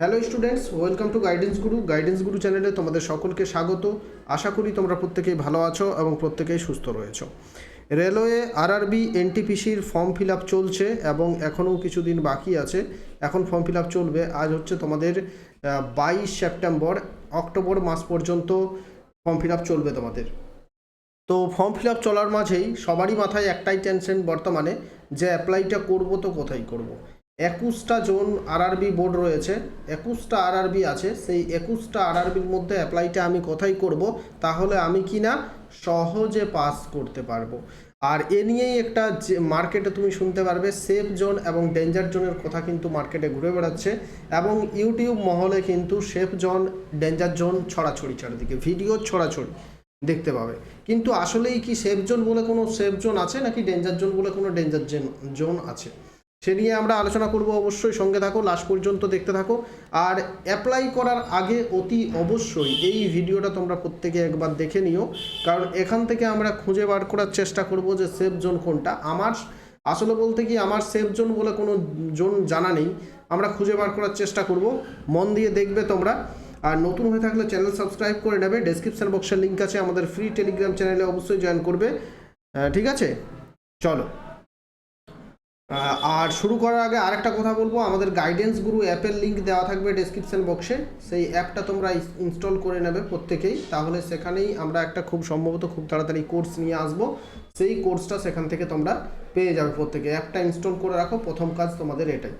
Hello students welcome to guidance guru guidance guru চ্যানেলে তোমাদের সকলকে স্বাগত। আশা করি তোমরা প্রত্যেকেই ভালো আছো এবং প্রত্যেকেই সুস্থ রয়েছো। রেলওয়ে আরআরবি এনটিপিসির ফর্ম ফিল আপ চলছে এবং এখনও কিছুদিন বাকি আছে। এখন ফর্ম ফিল আপ চলবে। আজ হচ্ছে তোমাদের বাইশ সেপ্টেম্বর, অক্টোবর মাস পর্যন্ত ফর্ম ফিল আপ চলবে তোমাদের। তো ফর্ম ফিল আপ চলার মাঝেই সবারই মাথায় একটাই টেনশন বর্তমানে, যে অ্যাপ্লাইটা করব তো কোথায় করব। একুশটা জোন আরআরবি বোর্ড রয়েছে, একুশটা আরআরবি আছে, সেই একুশটা আরআরবির মধ্যে অ্যাপ্লাইটা আমি কোথায় করব, তাহলে আমি কি না সহজে পাস করতে পারব। আর এ নিয়েই একটা যে মার্কেটে তুমি শুনতে পারবে সেফ জোন এবং ডেঞ্জার জোনের কথা কিন্তু মার্কেটে ঘুরে বেড়াচ্ছে এবং ইউটিউব মহলে কিন্তু সেফ জোন ডেঞ্জার জোন ছড়াছড়ি চারিদিকে ভিডিও ছড়াছড়ি দেখতে পাবে। কিন্তু আসলেই কি সেফ জোন বলে কোনো সেফ জোন আছে, নাকি ডেঞ্জার জোন বলে কোনো ডেঞ্জার জোন আছে? সে নিয়ে আমরা আলোচনা করব অবশ্যই। সঙ্গে থাকো লাস্ট পর্যন্ত দেখতে থাকো। আর অ্যাপ্লাই করার আগে অতি অবশ্যই এই ভিডিওটা তোমরা প্রত্যেকে একবার দেখে নিও। কারণ এখান থেকে আমরা খুঁজে বার করার চেষ্টা করব যে সেফ জোন কোনটা। আমার আসলে বলতে কি, আমার সেফ জোন বলে কোনো জোন জানা নেই। আমরা খুঁজে বার করার চেষ্টা করব। মন দিয়ে দেখবে তোমরা। আর নতুন হয়ে থাকলে চ্যানেল সাবস্ক্রাইব করে নেবে। ডেসক্রিপশন বক্সের লিঙ্ক আছে আমাদের ফ্রি টেলিগ্রাম চ্যানেলে অবশ্যই জয়েন করবে। ঠিক আছে? চলো। আর শুরু করার আগে আরেকটা কথা বলব। আমাদের গাইডেন্স গুরু অ্যাপের লিঙ্ক দেওয়া থাকবে ডেসক্রিপশন বক্সে সেই অ্যাপটা তোমরা ইনস্টল করে নেবে প্রত্যেকেই। তাহলে সেখানেই আমরা একটা খুব সম্ভবত খুব তাড়াতাড়ি কোর্স নিয়ে আসব। সেই কোর্সটা সেখান থেকে তোমরা পেয়ে যাবে প্রত্যেকে। অ্যাপটা ইনস্টল করে রাখো। প্রথম কাজ তোমাদের এটাই।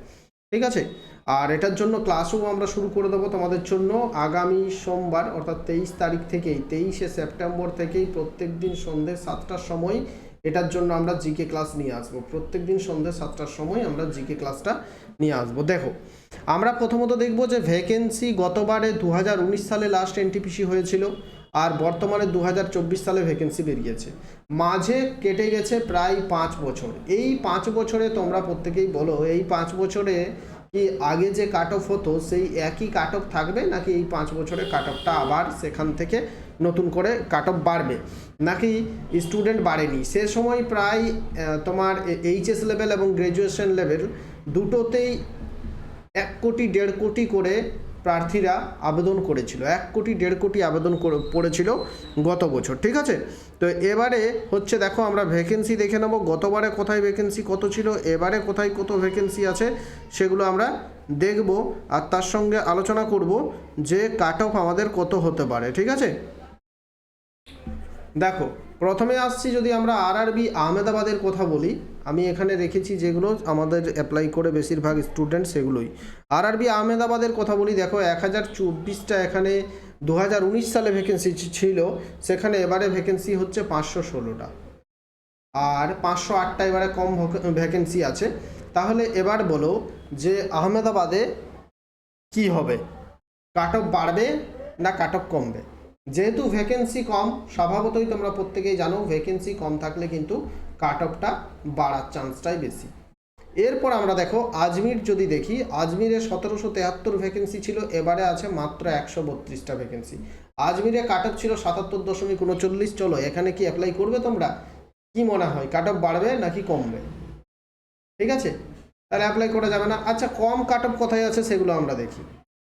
ঠিক আছে? আর এটার জন্য ক্লাসও আমরা শুরু করে দেবো তোমাদের জন্য। আগামী সোমবার, অর্থাৎ তেইশ তারিখ থেকেই, তেইশে সেপ্টেম্বর থেকেই প্রত্যেক দিন সন্ধ্যে সাতটার সময় এটার জন্য আমরা জিকে ক্লাস নিয়ে আসব। প্রত্যেক দিন সন্ধ্যে সাতটার সময় আমরা জিকে ক্লাসটা নিয়ে আসব। দেখো, আমরা প্রথমত দেখব যে ভ্যাকেন্সি গতবারে দু হাজার উনিশ সালে লাস্ট এনটিপিসি হয়েছিল আর বর্তমানে দু হাজার চব্বিশ সালে ভ্যাকেন্সি বেরিয়েছে। মাঝে কেটে গেছে প্রায় পাঁচ বছর। এই পাঁচ বছরে তোমরা প্রত্যেকেই বলো, এই পাঁচ বছরে কি আগে যে কাট অফ হতো, সেই একই কাট অফ থাকবে নাকি এই পাঁচ বছরে কাট অফটা আবার সেখান থেকে নতুন করে কাট অফ বাড়বে। নাকি স্টুডেন্ট বাড়েনি। সে সময় প্রায় তোমার এইচএস লেভেল এবং গ্র্যাজুয়েশন লেভেল দুটোতেই এক কোটি, দেড় কোটি করে প্রার্থীরা আবেদন করেছিল। এক কোটি, দেড় কোটি আবেদন পড়েছিল গত বছর, ঠিক আছে? তো এবারে হচ্ছে দেখো, আমরা ভ্যাকেন্সি দেখে নেব, গতবারে কোথায় ভ্যাকেন্সি কত ছিল, এবারে কোথায় কত ভ্যাকেন্সি আছে, সেগুলো আমরা দেখব। আর তার সঙ্গে আলোচনা করব যে কাট অফ আমাদের কত হতে পারে, ঠিক আছে? দেখো, প্রথমে আসছি যদি আমরা আরআরবি আহমেদাবাদের কথা বলি, আমি এখানে রেখেছি যেগুলো আমাদের অ্যাপ্লাই করে বেশিরভাগ স্টুডেন্ট সেগুলোই। আর আরআরবি আহমেদাবাদের কথা বলি, দেখো এক হাজার চব্বিশটা এখানে দু হাজার উনিশ সালে ভ্যাকেন্সি ছিল, সেখানে এবারে ভ্যাকেন্সি হচ্ছে পাঁচশো ষোলোটা। আর পাঁচশো আটটা এবারে কম ভ্যাকেন্সি আছে। তাহলে এবার বলো যে আহমেদাবাদে কি হবে? কাট অফ বাড়বে না কাট অফ কমবে? যেহেতু ভ্যাকেন্সি কম, স্বভাবতই তোমরা প্রত্যেকেই জানো ভ্যাকেন্সি কম থাকলে কিন্তু কাট অফটা বাড়ার চান্সটাই বেশি। এরপর আমরা দেখো আজমির যদি দেখি, আজমিরে সতেরোশো তেহাত্তর ভ্যাকেন্সি ছিল, এবারে আছে মাত্র একশো বত্রিশটা ভ্যাকেন্সি আজমিরে কাট অফ ছিল সাতাত্তর দশমিক উনচল্লিশ, চলো এখানে কি অ্যাপ্লাই করবে তোমরা? কি মনে হয় কাট অফ বাড়বে নাকি কমবে? ঠিক আছে? তাহলে অ্যাপ্লাই করা যাবে না। আচ্ছা কম কাট অফ কোথায় আছে সেগুলো আমরা দেখি।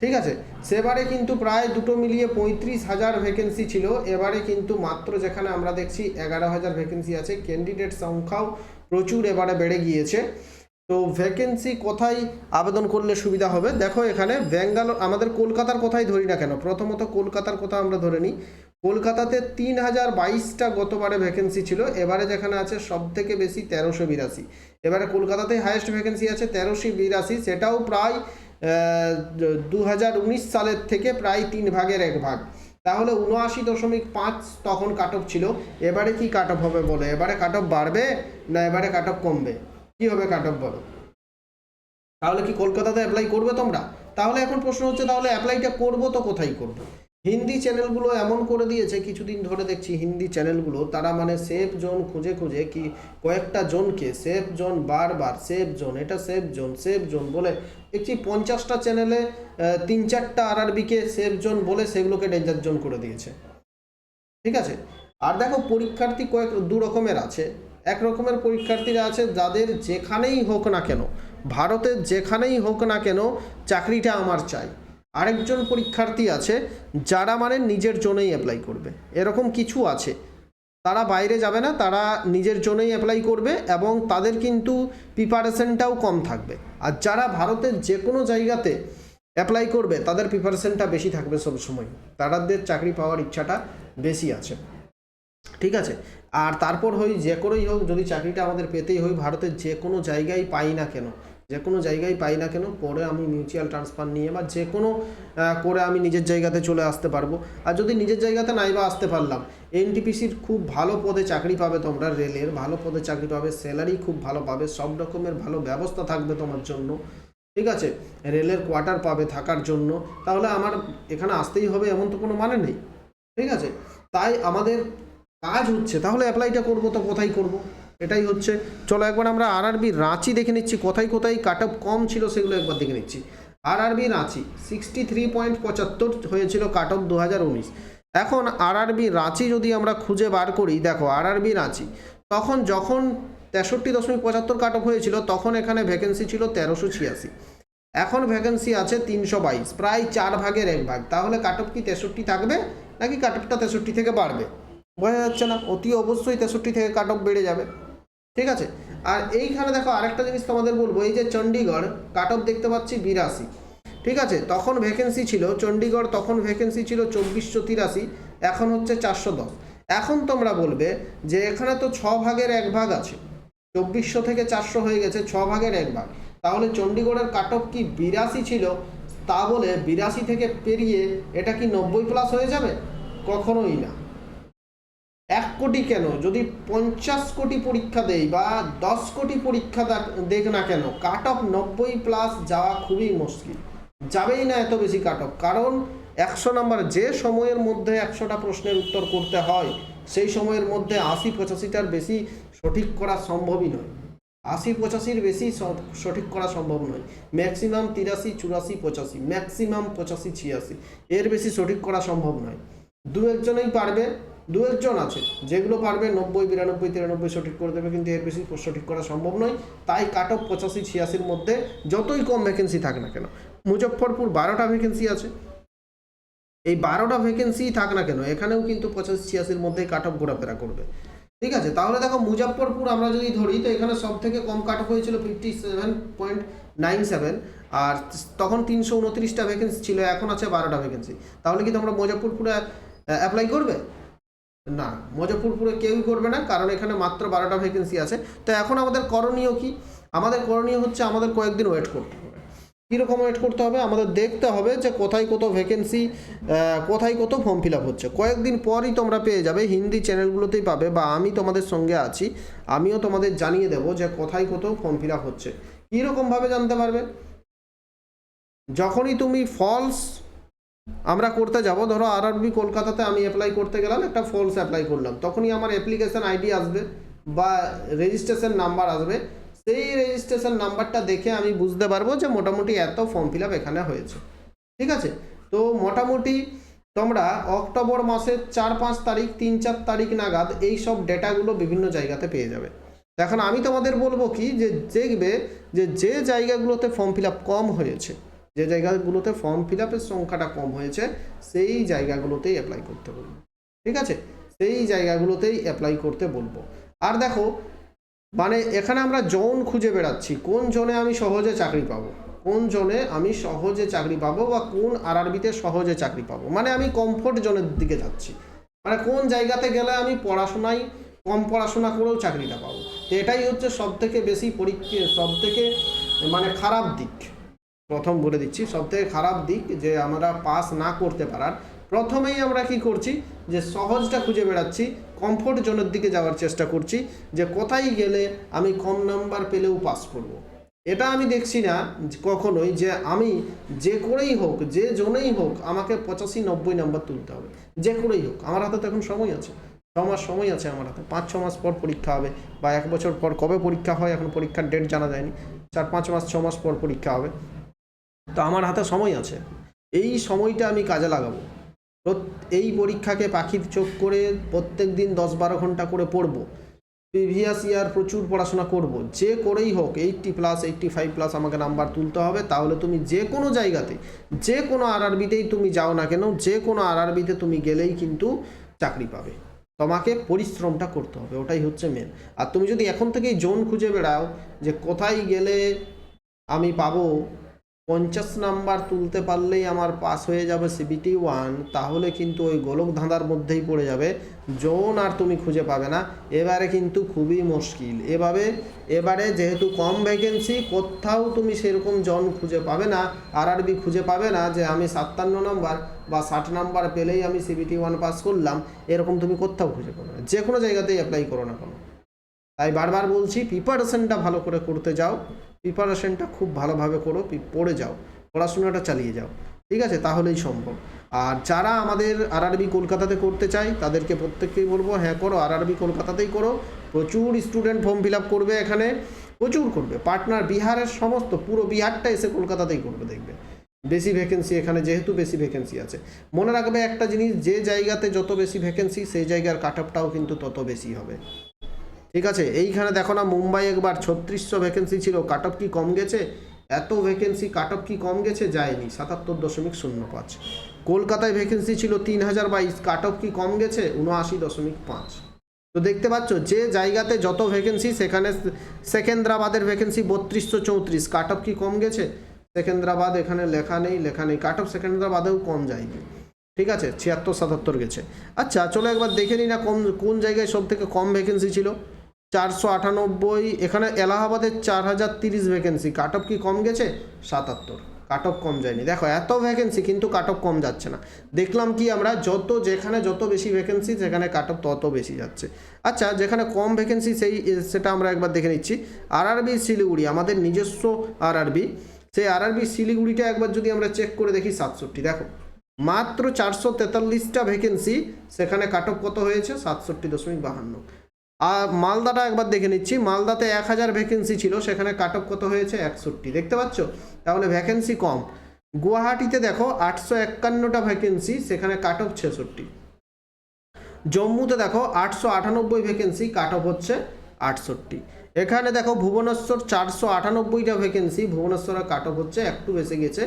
ঠিক আছে? সেবারে কিন্তু প্রায় দুটো মিলিয়ে পঁয়ত্রিশ হাজার ভ্যাকেন্সি ছিল। এবারে কিন্তু মাত্র যেখানে আমরা দেখছি এগারো হাজার ভ্যাকেন্সি আছে। ক্যান্ডিডেট সংখ্যাও প্রচুর এবারে বেড়ে গিয়েছে। তো ভ্যাকেন্সি কোথায় আবেদন করলে সুবিধা হবে? দেখো এখানে ব্যাঙ্গালোর আমাদের কলকাতার কোথায় ধরি না কেন? প্রথমত কলকাতার কথা আমরা ধরে নিই। কলকাতাতে তিন হাজার বাইশটা গতবারে ভ্যাকেন্সি ছিল। এবারে যেখানে আছে সব থেকে বেশি তেরোশো বিরাশি। এবারে কলকাতাতে হায়েস্ট ভ্যাকেন্সি আছে তেরোশো বিরাশি। সেটাও প্রায় দু হাজার উনিশ সালের থেকে প্রায় তিন ভাগের এক ভাগ। তাহলে উনআশি দশমিক পাঁচ তখন কাট অফ ছিল। এবারে কি কাট অফ হবে বলো? এবারে কাট অফ বাড়বে না এবারে কাট অফ কমবে? কি হবে কাট অফ বলো? তাহলে কি কলকাতাতে অ্যাপ্লাই করবে তোমরা? তাহলে এখন প্রশ্ন হচ্ছে, তাহলে অ্যাপ্লাইটা করব তো কোথায় করব? হিন্দি চ্যানেলগুলো এমন করে দিয়েছে, কিছুদিন ধরে দেখছি হিন্দি চ্যানেলগুলো, তারা মানে সেফ জোন খুঁজে খুঁজে কি কয়েকটা জোনকে সেফ জোন বারবার, সেফ জোন, এটা সেফ জোন সেফ জোন বলে দেখছি পঞ্চাশটা চ্যানেলে তিন চারটা আর আরবিকে সেফ জোন বলে সেগুলোকে ডেঞ্জার জোন করে দিয়েছে। ঠিক আছে? আর দেখো পরীক্ষার্থী কয়েক দু রকমের আছে। এক রকমের পরীক্ষার্থীরা আছে যাদের যেখানেই হোক না কেন, ভারতের যেখানেই হোক না কেন, চাকরিটা আমার চাই। আরেকজন পরীক্ষার্থী আছে, যারা মানে নিজের জন্যই অ্যাপ্লাই করবে। এরকম কিছু আছে। তারা বাইরে যাবে না, তারা নিজের জন্যই অ্যাপ্লাই করবে এবং তাদের কিন্তু প্রিপারেশনটাও কম থাকবে। আর যারা ভারতের যে কোনো জায়গাতে অ্যাপ্লাই করবে, তাদের প্রিপারেশনটা বেশি থাকবে সব সময়। তাদের চাকরি পাওয়ার ইচ্ছাটা বেশি আছে। ঠিক আছে? আর তারপর হই যে করেই হোক, যদি চাকরিটা আমাদের পেতেই হয়, ভারতের যে কোনো জায়গায় পাই না কেন যে কোনো জায়গায় পাই না কেন, পরে আমি মিউচুয়াল ট্রান্সফার নিয়ে বা যে কোনো করে আমি নিজের জায়গাতে চলে আসতে পারব। আর যদি নিজের জায়গাতে নাই বা আসতে পারলাম এনটিপিসির খুব ভালো পদে চাকরি পাবে তোমরা, রেলের ভালো পদে চাকরি পাবে স্যালারি খুব ভালো পাবে, সব রকমের ভালো ব্যবস্থা থাকবে তোমার জন্য। ঠিক আছে? রেলের কোয়ার্টার পাবে থাকার জন্য। তাহলে আমার এখানে আসতেই হবে এমন তো কোনো মানে নেই। ঠিক আছে? তাই আমাদের কাজ হচ্ছে, তাহলে অ্যাপ্লাইটা করব তো কোথায় করব? এটাই হচ্ছে। চলো একবার আমরা আরআরবি রাঁচি দেখে নিচ্ছি, কোথায় কোথায় কাট অফ কম ছিল সেগুলো একবার দেখে নিচ্ছি। RRB Ranchi sixty three point পঁচাত্তর হয়েছিল কাট অফ দু হাজার উনিশ। এখন আরআরবি রাঁচি যদি আমরা খুঁজে বার করি, দেখো আর আরবি রাঁচি, তখন যখন তেষট্টি দশমিক পঁচাত্তর কাট অফ হয়েছিল, তখন এখানে ভ্যাকেন্সি ছিল তেরোশো ছিয়াশি। এখন ভ্যাকেন্সি আছে তিনশো বাইশ, প্রায় চার ভাগের এক ভাগ। তাহলে কাট অফ কি তেষট্টি থাকবে, নাকি কাট অফটা তেষট্টি থেকে বাড়বে? বোঝা যাচ্ছে না, অতি অবশ্যই তেষট্টি থেকে কাট অফ বেড়ে যাবে। ঠিক আছে? আর এইখানে দেখো আরেকটা জিনিস তোমাদের বলব, এই যে চণ্ডীগড় কাট অফ দেখতে পাচ্ছি বিরাশি। ঠিক আছে? তখন ভ্যাকেন্সি ছিল চণ্ডীগড় তখন ভ্যাকেন্সি ছিল চব্বিশশো তিরাশি, এখন হচ্ছে চারশো দশ। এখন তোমরা বলবে যে এখানে তো ছ ভাগের এক ভাগ আছে। চব্বিশশো থেকে চারশো হয়ে গেছে, ছ ভাগের এক ভাগ। তাহলে চণ্ডীগড়ের কাট অফ কি বিরাশি ছিল? তা বলে বিরাশি থেকে পেরিয়ে এটা কি নব্বই প্লাস হয়ে যাবে? কখনোই না। এক কোটি কেন? যদি পঞ্চাশ কোটি পরীক্ষা দেয় বা দশ কোটি পরীক্ষা দেখ- না কেন কাট অফ নব্বই প্লাস যাওয়া খুবই মুশকিল। যাবেই না এত বেশি কাট অফ কারণ একশো নাম্বার যে সময়ের মধ্যে একশোটা প্রশ্নের উত্তর করতে হয়, সেই সময়ের মধ্যে আশি পঁচাশিটার বেশি সঠিক করা সম্ভবই নয়। আশি পঁচাশির বেশি সঠিক করা সম্ভব নয়। ম্যাক্সিমাম তিরাশি, চুরাশি, পঁচাশি ম্যাক্সিমাম পঁচাশি, ছিয়াশি, এর বেশি সঠিক করা সম্ভব নয়। দু একজনেই পারবে দু একজন আছে, যেগুলো পারবে নব্বই, বিরানব্বই তিরানব্বই সঠিক করে দেবে, কিন্তু এর বেশি সঠিক করা সম্ভব নয়। তাই কাট অফ পঁচাশি, ছিয়াশির মধ্যে যতই কম ভ্যাকেন্সি থাক না কেন, মুজফ্ফরপুর বারোটা ভ্যাকেন্সি আছে। এই বারোটা ভ্যাকেন্সি থাক না কেন, এখানেও কিন্তু পঁচাশি, ছিয়াশির মধ্যে কাট অফ ঘোরাফেরা করবে। ঠিক আছে? তাহলে দেখো মুজফ্ফরপুর আমরা যদি ধরি, তো এখানে সব থেকে কম কাট অফ হয়েছিল fifty seven point nine seven আর তখন তিনশো উনত্রিশটা ভ্যাকেন্সি ছিল, এখন আছে বারোটা ভ্যাকেন্সি তাহলে কি তোমরা মুজফ্ফরপুরে অ্যাপ্লাই করবে? না মুজফ্ফরপুরে কেউই করবে না, কারণ এখানে মাত্র বারোটা ভ্যাকেন্সি আছে। তো এখন আমাদের করণীয় কি? আমাদের করণীয় হচ্ছে আমাদের কয়েকদিন ওয়েট করতে হবে। কীরকম ওয়েট করতে হবে? আমাদের দেখতে হবে যে কোথায় কত ভ্যাকেন্সি কোথায় কত ফর্ম ফিল আপ হচ্ছে। কয়েকদিন পরই তোমরা পেয়ে যাবে, হিন্দি চ্যানেলগুলোতেই পাবে বা আমি তোমাদের সঙ্গে আছি, আমিও তোমাদের জানিয়ে দেবো যে কোথায় কত ফর্ম ফিল আপ হচ্ছে। কীরকমভাবে জানতে পারবে? যখনই তুমি ফলস আমরা করতে যাব। ধরো আরআরবি কলকাতাতে আমি অ্যাপ্লাই করতে গেলাম, একটা ফলস অ্যাপ্লাই করলাম। তখনই আমার অ্যাপ্লিকেশন আইডি আসবে বা রেজিস্ট্রেশন নাম্বার আসবে। সেই রেজিস্ট্রেশন নাম্বারটা দেখে আমি বুঝতে পারব যে মোটামুটি এত ফর্ম ফিল এখানে হয়েছে। ঠিক আছে? তো মোটামুটি তোমরা অক্টোবর মাসের চার পাঁচ তারিখ, তিন চার তারিখ নাগাদ এই সব ডেটাগুলো বিভিন্ন জায়গাতে পেয়ে যাবে। এখন আমি তোমাদের বলব কি? যে দেখবে যে যে জায়গাগুলোতে ফর্ম ফিল কম হয়েছে যে জায়গাগুলোতে ফর্ম ফিল আপের সংখ্যাটা কম হয়েছে, সেই জায়গাগুলোতেই অ্যাপ্লাই করতে বলব। ঠিক আছে? সেই জায়গাগুলোতেই অ্যাপ্লাই করতে বলব। আর দেখো মানে এখানে আমরা জোন খুঁজে বেড়াচ্ছি, কোন জোনে আমি সহজে চাকরি পাবো? কোন জোনে আমি সহজে চাকরি পাবো বা কোন আর আরআরবিতে সহজে চাকরি পাবো? মানে আমি কমফোর্ট জোনের দিকে যাচ্ছি। মানে কোন জায়গাতে গেলে আমি পড়াশোনায়, কম পড়াশোনা করেও চাকরিটা পাবো? তো এটাই হচ্ছে সব থেকে বেশি পরীক্ষা সব থেকে মানে খারাপ দিক। প্রথম বলে দিচ্ছি, সবথেকে খারাপ দিক যে আমরা পাস না করতে পারার, প্রথমেই আমরা কি করছি, যে সহজটা খুঁজে বেড়াচ্ছি কমফোর্ট জোনের দিকে যাওয়ার চেষ্টা করছি, যে কোথায় গেলে আমি কম নাম্বার পেলেও পাস করব। এটা আমি দেখছি না কখনোই যে আমি যে করেই হোক, যে জোনেই হোক, আমাকে পঁচাশি নব্বই নাম্বার তুলতে হবে। যে করেই হোক, আমার হাতে তো এখন সময় আছে। ছ মাস সময় আছে আমার হাতে, পাঁচ ছ মাস পর পরীক্ষা হবে, বা এক বছর পর কবে পরীক্ষা হয়, এখন পরীক্ষার ডেট জানা যায়নি, চার পাঁচ মাস, ছ মাস পর পরীক্ষা হবে। তো আমার হাতে সময় আছে। এই সময়টা আমি কাজে লাগাবো। এই পরীক্ষাকে পাখির চোখ করে প্রত্যেক দিন দশ বারো ঘণ্টা করে পড়ব। প্রিভিয়াস ইয়ার প্রচুর পড়াশোনা করব। যে করেই হোক, eighty plus, eighty five plus আমাকে নাম্বার তুলতে হবে। তাহলে তুমি যে কোনো জায়গাতে, যে কোনো আরআরবিতেই তুমি যাও না কেন, যে কোনো আরআরবিতে তুমি গেলেই কিন্তু চাকরি পাবে। তোমাকে পরিশ্রমটা করতে হবে, ওটাই হচ্ছে মেন আর তুমি যদি এখন থেকেই জোন খুঁজে বেড়াও যে কোথায় গেলে আমি পাবো পঞ্চাশ নাম্বার তুলতে পারলেই আমার পাস হয়ে যাবে সিবিটি ওয়ান, তাহলে কিন্তু ওই গোলক ধাঁধার মধ্যেই পড়ে যাবে। জোন আর তুমি খুঁজে পাবে না। এবারে কিন্তু খুবই মুশকিল। এভাবে, এবারে যেহেতু কম ভ্যাকেন্সি কোথাও তুমি সেরকম জন খুঁজে পাবে না, আরআরবি খুঁজে পাবে না যে আমি সাতান্ন নাম্বার বা ষাট নাম্বার পেলেই আমি সিবিটি ওয়ান পাস করলাম। এরকম তুমি কোথাও খুঁজে পাবে না। যে কোনো জায়গাতেই অ্যাপ্লাই করো না কোনো। তাই বারবার বলছি প্রিপারেশনটা ভালো করে করতে যাও। প্রিপারেশনটা খুব ভালোভাবে করো পড়ে যাও, পড়াশোনাটা চালিয়ে যাও, ঠিক আছে? তাহলেই সম্ভব। আর যারা আমাদের আরআরবি কলকাতাতে করতে চাই তাদেরকে প্রত্যেককেই বলব হ্যাঁ করো, আরআরবি কলকাতাতেই করো। প্রচুর স্টুডেন্ট ফর্ম ফিল আপ করবে এখানে, প্রচুর করবে। পার্টনার বিহারের সমস্ত, পুরো বিহারটা এসে কলকাতাতেই করবে, দেখবে। বেশি ভ্যাকেন্সি এখানে, যেহেতু বেশি ভ্যাকেন্সি আছে। মনে রাখবে একটা জিনিস, যে জায়গাতে যত বেশি ভ্যাকেন্সি সেই জায়গার কাট আপটাও কিন্তু তত বেশি হবে। ঠিক আছে, এইখানে দেখো না, মুম্বাই একবার ছত্রিশশো ভ্যাকেন্সি ছিল কাট অফ কি কম গেছে? এত ভ্যাকেন্সি কাট অফ কি কম গেছে? যায়নি, সাতাত্তর দশমিক শূন্য পাঁচ। কলকাতায় ভ্যাকেন্সি ছিল তিন হাজার বাইশ কাট অফ কি কম গেছে? উনআশি দশমিক পাঁচ। তো দেখতে পাচ্ছ, যে জায়গাতে যত ভ্যাকেন্সি সেখানে সেকেন্দ্রাবাদের ভ্যাকেন্সি বত্রিশশো চৌত্রিশ কাট অফ কি কম গেছে? সেকেন্দ্রাবাদ এখানে লেখা নেই লেখা নেই কাট অফ সেকেন্দ্রাবাদেও কম যায়নি। ঠিক আছে, ছিয়াত্তর সাতাত্তর গেছে। আচ্ছা চলো একবার দেখে নিই না কোন কোন জায়গায় সব থেকে কম ভ্যাকেন্সি ছিল। চারশো আটানব্বই, এখানে এলাহাবাদের চার হাজার তিরিশ ভ্যাকেন্সি কাট অফ কি কম গেছে? সাতাত্তর। কাট অফ কম যায়নি। দেখো, এত ভ্যাকেন্সি কিন্তু কাট অফ কম যাচ্ছে না। দেখলাম কি আমরা, যত যেখানে যত বেশি ভ্যাকেন্সি সেখানে কাট অফ তত বেশি যাচ্ছে। আচ্ছা যেখানে কম ভ্যাকেন্সি সেই, সেটা আমরা একবার দেখে নিচ্ছি। আরআরবি শিলিগুড়ি, আমাদের নিজস্ব আরআরবি সেই আর আরআরবি শিলিগুড়িটা একবার যদি আমরা চেক করে দেখি, সাতষট্টি। দেখো, মাত্র চারশো তেতাল্লিশটা ভ্যাকেন্সি সেখানে কাট অফ কত হয়েছে? সাতষট্টি দশমিক বাহান্ন। আর মালদাটা একবার দেখে নিচ্ছি। মালদাতে এক হাজার ভ্যাকেন্সি ছিল, সেখানে কাট কত হয়েছে? একষট্টি। দেখতে পাচ্ছ? তাহলে ভ্যাকেন্সি কম। গুয়াহাটিতে দেখো, আটশো একান্নটা ভ্যাকেন্সি সেখানে কাট অফ ছেষট্টি। জম্মুতে দেখো, আটশো আটানব্বই ভ্যাকেন্সি কাট অফ হচ্ছে আটষট্টি। এখানে দেখো, ভুবনেশ্বর চারশো আটানব্বইটা ভ্যাকেন্সি ভুবনেশ্বরের কাট অফ হচ্ছে একটু বেশি গেছে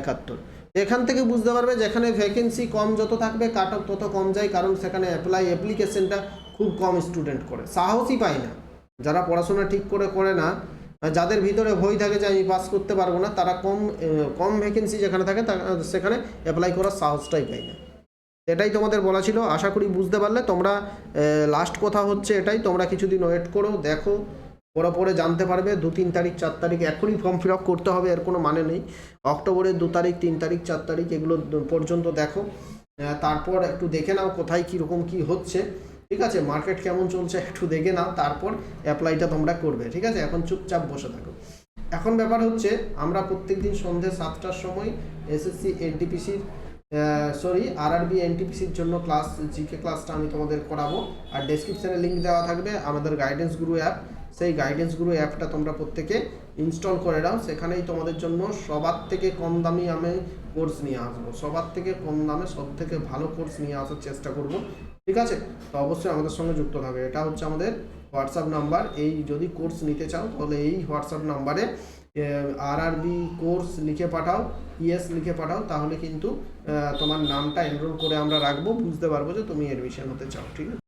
একাত্তর। এখান থেকে বুঝতে পারবে, যেখানে ভ্যাকেন্সি কম যত থাকবে কাট অফ তত কম যায়, কারণ সেখানে অ্যাপ্লাই অ্যাপ্লিকেশনটা খুব কম স্টুডেন্ট করে। সাহসই পায় না। যারা পড়াশোনা ঠিক করে করে না, যাদের ভিতরে ভয় থাকে যে আমি পাস করতে পারব না, তারা কম কম ভ্যাকেন্সি যেখানে থাকে সেখানে অ্যাপ্লাই করার সাহসটাই পায় না। এটাই তোমাদের বলা ছিল। আশা করি বুঝতে পারলে। তোমরা লাস্ট কথা হচ্ছে এটাই। তোমরা কিছুদিন ওয়েট করো, দেখো, পরে পরে জানতে পারবে। দু, তিন তারিখ, চার তারিখ, এখনই ফর্ম ফিল আপ করতে হবে, এর কোনো মানে নেই। অক্টোবরের দু তারিখ, তিন তারিখ, চার তারিখ, এগুলো পর্যন্ত দেখো। তারপর একটু দেখে নাও কোথায়, কীরকম, কী হচ্ছে। ঠিক আছে মার্কেট কেমন চলছে একটু দেখে নাও, তারপর অ্যাপ্লাইটা তোমরা করবে, ঠিক আছে? এখন চুপচাপ বসে থাকো। এখন ব্যাপার হচ্ছে, আমরা প্রত্যেক দিন সন্ধ্যে সাতটার সময় এসএসসি এনটিপিসির সরি আরআরবি এনটিপিসির জন্য ক্লাস জিকে ক্লাসটা আমি তোমাদের করাবো। আর ডেসক্রিপশানে লিঙ্ক দেওয়া থাকবে, আমাদের গাইডেন্স গুরু অ্যাপ সেই গাইডেন্স গুরু অ্যাপটা তোমরা প্রত্যেকে ইনস্টল করে নাও। সেখানেই তোমাদের জন্য সবার থেকে কম দামি আমি কোর্স নিয়ে আসব। সবার থেকে কম দামে সব থেকে ভালো কোর্স নিয়ে আসার চেষ্টা করব। ঠিক আছে? তো অবশ্যই আমাদের সঙ্গে যুক্ত থাকবে। এটা হচ্ছে আমাদের হোয়াটসঅ্যাপ নাম্বার এই যদি কোর্স নিতে চাও, তাহলে এই হোয়াটসঅ্যাপ নাম্বারে আর আর বি কোর্স লিখে পাঠাও ইএস লিখে পাঠাও। তাহলে কিন্তু তোমার নামটা এনরোল করে আমরা রাখব। বুঝতে পারব যে তুমি এডমিশন হতে চাও, ঠিক আছে?